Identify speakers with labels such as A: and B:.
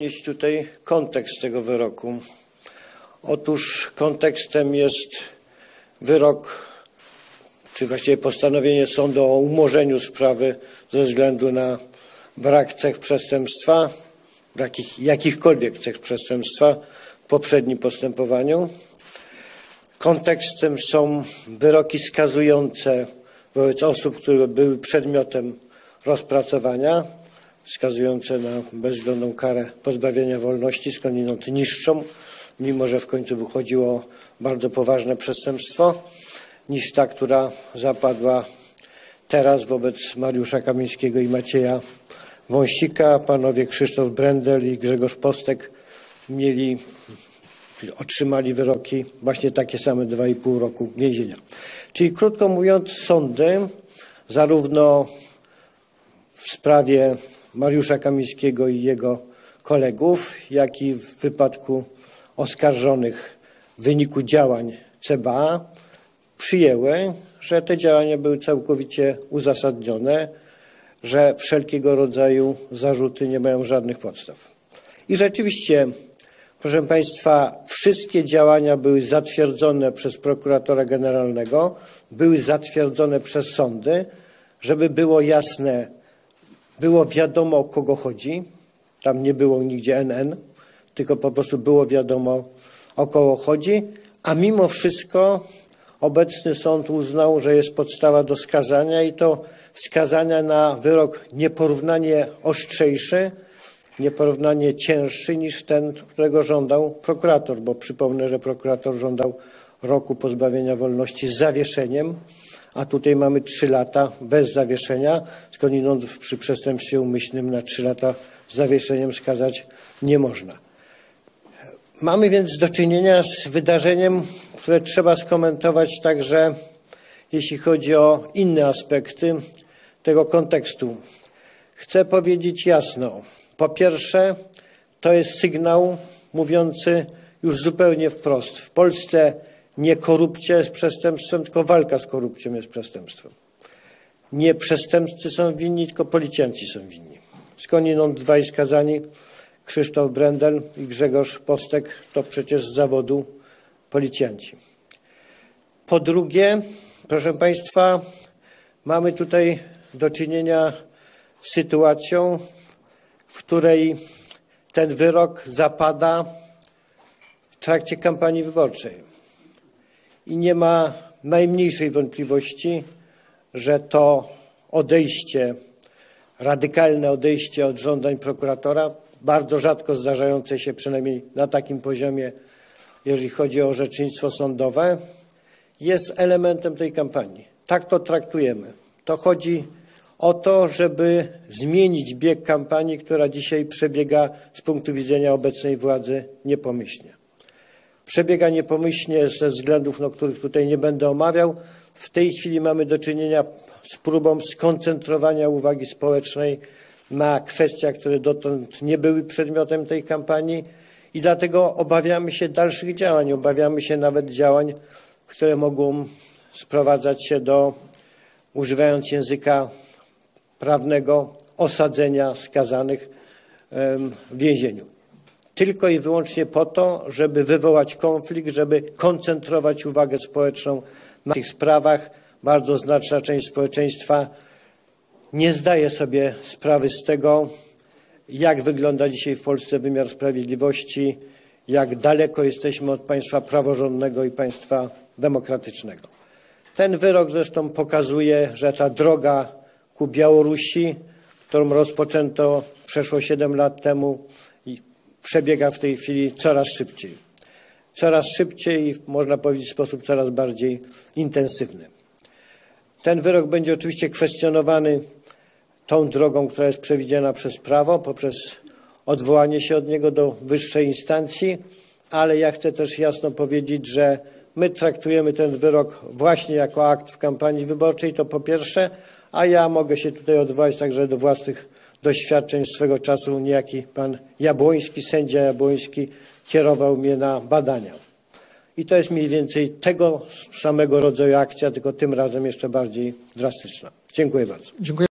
A: Jest tutaj kontekst tego wyroku. Otóż kontekstem jest wyrok, czy właściwie postanowienie sądu o umorzeniu sprawy ze względu na brak cech przestępstwa, brak ich- jakichkolwiek cech przestępstwa w poprzednim postępowaniu. Kontekstem są wyroki skazujące wobec osób, które były przedmiotem rozpracowania, skazujące na bezwzględną karę pozbawienia wolności, skądinąd niższą, mimo że w końcu wychodziło o bardzo poważne przestępstwo, niż ta, która zapadła teraz wobec Mariusza Kamińskiego i Macieja Wąsika. Panowie Krzysztof Brendel i Grzegorz Postek mieli otrzymali wyroki właśnie takie same 2,5 roku więzienia. Czyli krótko mówiąc, sądy zarówno w sprawie Mariusza Kamińskiego i jego kolegów, jak i w wypadku oskarżonych w wyniku działań CBA przyjęły, że te działania były całkowicie uzasadnione, że wszelkiego rodzaju zarzuty nie mają żadnych podstaw. I rzeczywiście, proszę Państwa, wszystkie działania były zatwierdzone przez prokuratora generalnego, były zatwierdzone przez sądy, żeby było jasne, było wiadomo o kogo chodzi. Tam nie było nigdzie NN, tylko po prostu było wiadomo o kogo chodzi, a mimo wszystko obecny sąd uznał, że jest podstawa do skazania i to skazania na wyrok nieporównanie ostrzejszy, nieporównanie cięższy niż ten, którego żądał prokurator, bo przypomnę, że prokurator żądał roku pozbawienia wolności z zawieszeniem, a tutaj mamy trzy lata bez zawieszenia, skądinąd przy przestępstwie umyślnym na trzy lata z zawieszeniem skazać nie można. Mamy więc do czynienia z wydarzeniem, które trzeba skomentować także, jeśli chodzi o inne aspekty tego kontekstu. Chcę powiedzieć jasno. Po pierwsze, to jest sygnał mówiący już zupełnie wprost. W Polsce nie korupcja jest przestępstwem, tylko walka z korupcją jest przestępstwem. Nie przestępcy są winni, tylko policjanci są winni. Skądinąd dwaj skazani, Krzysztof Brendel i Grzegorz Postek, to przecież z zawodu policjanci. Po drugie, proszę Państwa, mamy tutaj do czynienia z sytuacją, w której ten wyrok zapada w trakcie kampanii wyborczej. I nie ma najmniejszej wątpliwości, że to odejście, radykalne odejście od żądań prokuratora, bardzo rzadko zdarzające się przynajmniej na takim poziomie, jeżeli chodzi o orzecznictwo sądowe, jest elementem tej kampanii. Tak to traktujemy. To chodzi o to, żeby zmienić bieg kampanii, która dzisiaj przebiega z punktu widzenia obecnej władzy niepomyślnie. Przebiega niepomyślnie ze względów, no, których tutaj nie będę omawiał. W tej chwili mamy do czynienia z próbą skoncentrowania uwagi społecznej na kwestiach, które dotąd nie były przedmiotem tej kampanii i dlatego obawiamy się dalszych działań. Obawiamy się nawet działań, które mogą sprowadzać się do, używając języka prawnego, osadzenia skazanych w więzieniu. Tylko i wyłącznie po to, żeby wywołać konflikt, żeby koncentrować uwagę społeczną na tych sprawach. Bardzo znaczna część społeczeństwa nie zdaje sobie sprawy z tego, jak wygląda dzisiaj w Polsce wymiar sprawiedliwości, jak daleko jesteśmy od państwa praworządnego i państwa demokratycznego. Ten wyrok zresztą pokazuje, że ta droga ku Białorusi, którą rozpoczęto przeszło 7 lat temu przebiega w tej chwili coraz szybciej. Coraz szybciej można powiedzieć w sposób coraz bardziej intensywny. Ten wyrok będzie oczywiście kwestionowany tą drogą, która jest przewidziana przez prawo, poprzez odwołanie się od niego do wyższej instancji, ale ja chcę też jasno powiedzieć, że my traktujemy ten wyrok właśnie jako akt w kampanii wyborczej, to po pierwsze, a ja mogę się tutaj odwołać także do własnych doświadczeń swego czasu. Niejaki pan Jabłoński, sędzia Jabłoński kierował mnie na badania. I to jest mniej więcej tego samego rodzaju akcja, tylko tym razem jeszcze bardziej drastyczna. Dziękuję bardzo.
B: Dziękuję.